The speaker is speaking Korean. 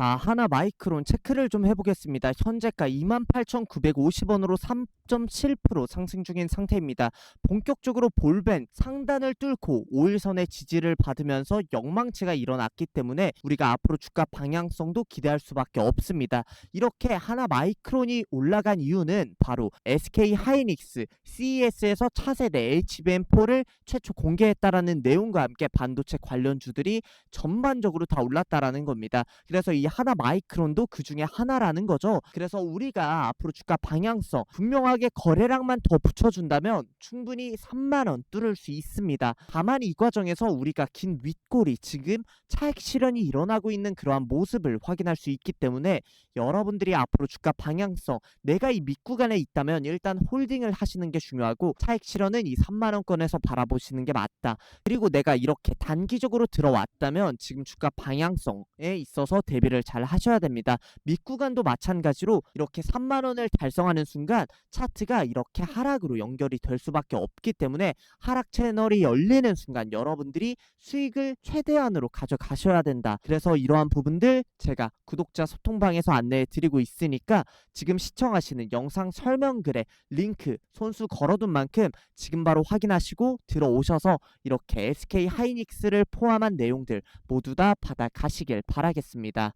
자, 하나 마이크론 체크를 좀 해보겠습니다. 현재가 28,950원으로 3.7% 상승 중인 상태입니다. 본격적으로 볼벤 상단을 뚫고 5일선의 지지를 받으면서 영망치가 일어났기 때문에 우리가 앞으로 주가 방향성도 기대할 수밖에 없습니다. 이렇게 하나 마이크론이 올라간 이유는 바로 SK 하이닉스 CES에서 차세대 HBM4를 최초 공개했다라는 내용과 함께 반도체 관련주들이 전반적으로 다 올랐다라는 겁니다. 그래서 이 하나 마이크론도 그 중에 하나라는 거죠. 그래서 우리가 앞으로 주가 방향성 분명하게 거래량만 더 붙여준다면 충분히 3만 원 뚫을 수 있습니다. 다만 이 과정에서 우리가 긴 윗골이 지금 차익 실현이 일어나고 있는 그러한 모습을 확인할 수 있기 때문에 여러분들이 앞으로 주가 방향성 내가 이 밑구간에 있다면 일단 홀딩을 하시는 게 중요하고 차익 실현은 이 3만 원권에서 바라보시는 게 맞다. 그리고 내가 이렇게 단기적으로 들어왔다면 지금 주가 방향성에 있어서 대 비를 잘 하셔야 됩니다. 밑구간도 마찬가지로 이렇게 3만 원을 달성하는 순간 차트가 이렇게 하락으로 연결이 될 수밖에 없기 때문에 하락 채널이 열리는 순간 여러분들이 수익을 최대한으로 가져가셔야 된다. 그래서 이러한 부분들 제가 구독자 소통방에서 안내해 드리고 있으니까 지금 시청하시는 영상 설명글에 링크 손수 걸어둔 만큼 지금 바로 확인하시고 들어오셔서 이렇게 SK 하이닉스를 포함한 내용들 모두 다 받아가시길 바라겠습니다.